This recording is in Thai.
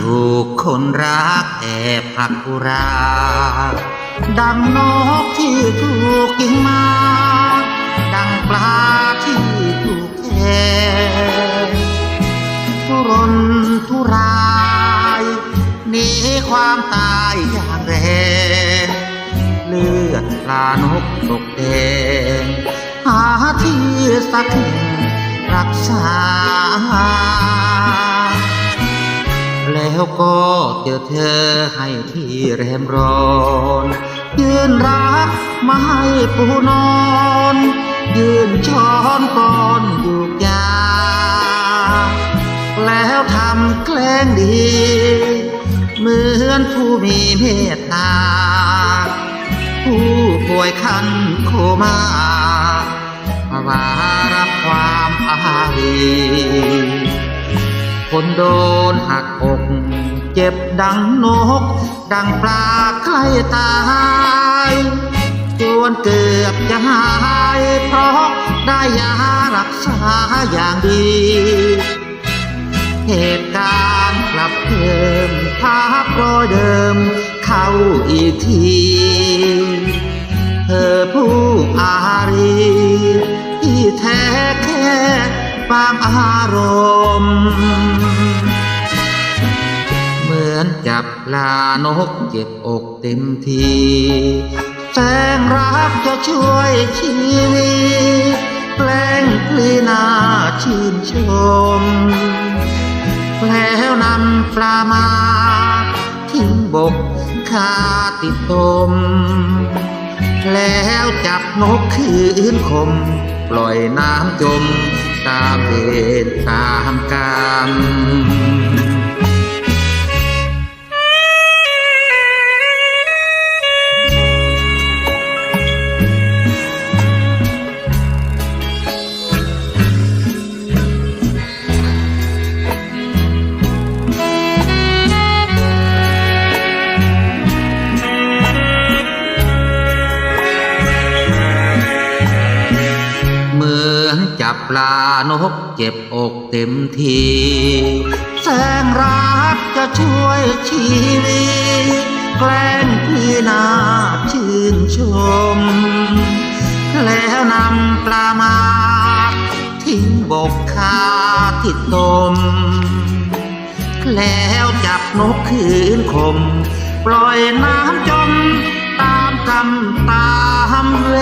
ถูกคนรักแอบผักอุรา ดังนกที่ถูกกิงมา ดังปลาที่ถูกแทงทุรนทุรายหนีความตายอย่างแรงเลือดปลานกตกแดงหาที่สักแห่งรักษา แล้วก็เจอเธอให้ที่แรมร้อนยืนรักมาให้ปูนอน ยืนช้อนก่อนอยู่ยา แล้วทำแกล้งดี เหมือนผู้มีเมตตา ผู้ป่วยคันโคมามารับความอารี คนโดนหักอก เจ็บดังนก ดังปลาใครตายจวนเกือบจะหายเพราะได้ยารักษาอย่างดี เหตุการณ์กลับเพิ่มภาพรอยเดิมเข้าอีกทีเธอผู้อารีที่แท้แค่ บางอารมณ์เหมือนจับลานกเจ็บอกเต็มทีแสงรักจะช่วยชีวิตแปลงพลีนาชื่นชม แล้วนำปลามาทิ้งบกคาติดตม แล้วจับนกคืนคม ปล่อยน้ำจม ตามเหตุตามกรรม ปลานกเจ็บอกเต็มทีแสงรักจะช่วยชีวิตแกล้งพี่นาชื่นชม แล้วนำปลามาทิ้งบกคาที่ตมแล้วจับนกคืนคม ปล่อยน้ำจมตามกรรมตามเว